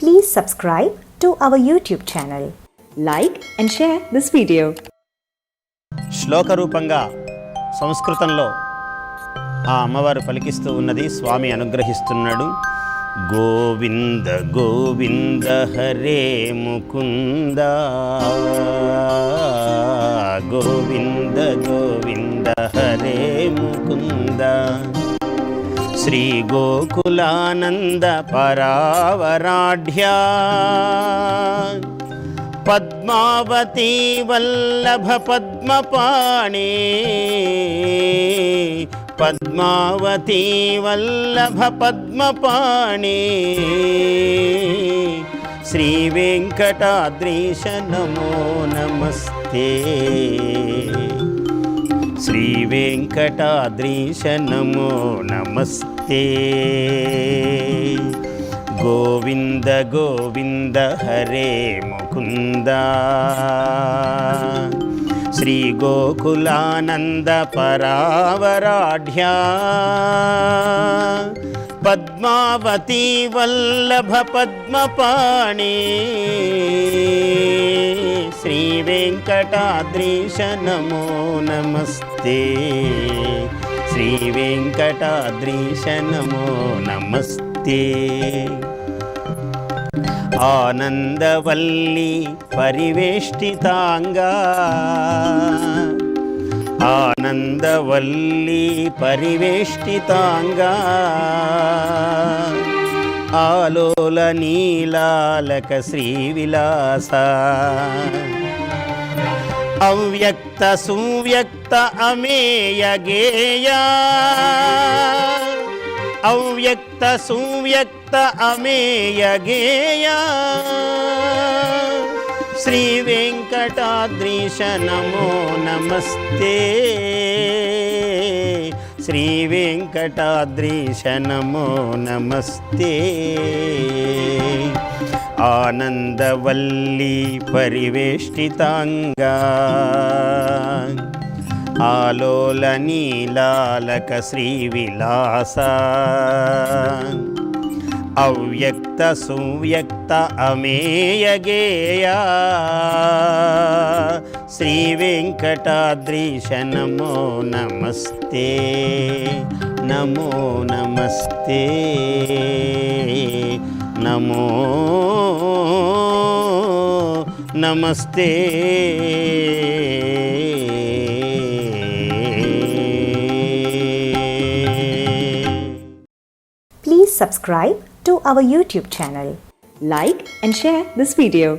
Please subscribe to our YouTube channel. like and share this video. శ్లోక రూపంగా సంస్కృతంలో ఆ అమ్మవారు పలికిస్తూ ఉన్నది స్వామి అనుగ్రహిస్తున్నాడు గోవింద గోవింద హరే ముకుంద గోవింద గోవింద హరే ముకుంద శ్రీ గోకులానంద పరావరాఢ్యా. పద్మావతీ వల్లభ పద్మపాణి. పద్మావతీ వల్లభ పద్మపాణి. శ్రీ వెంకటాద్రీశ నమో నమస్తే. శ్రీ వెంకటాద్రీశ నమో నమస్తే. గోవింద గోవింద హరే ముకుంద. శ్రీ గోకులానంద పరావరాఢ్యా. పద్మావతీ వల్లభ పద్మపాణి. శ్రీ వెంకటాద్రీశ నమో నమస్తే. శ్రీ వెంకటాద్రీశనమో నమస్తే. ఆనందవల్లి పరివేష్టితాంగా. ఆనందవల్లి పరివేష్టితాంగా. ఆలోల నీలాలక శ్రీవిలాస. అవ్యక్త సువ్యక్త అమేయ గేయా అవ్యక్త సువ్యక్త అమేయ గేయా శ్రీ వెంకటాద్రీశ నమో నమస్తే శ్రీ వెంకటాద్రీశ నమో నమస్తే ఆనందవల్లి పరివేష్టితాంగా. ఆలోల నీలాలక శ్రీవిలాస అవ్యక్త సువ్యక్త అమేయగేయా శ్రీ नमो नमस्ते Please subscribe to our YouTube channel. Like and share this video.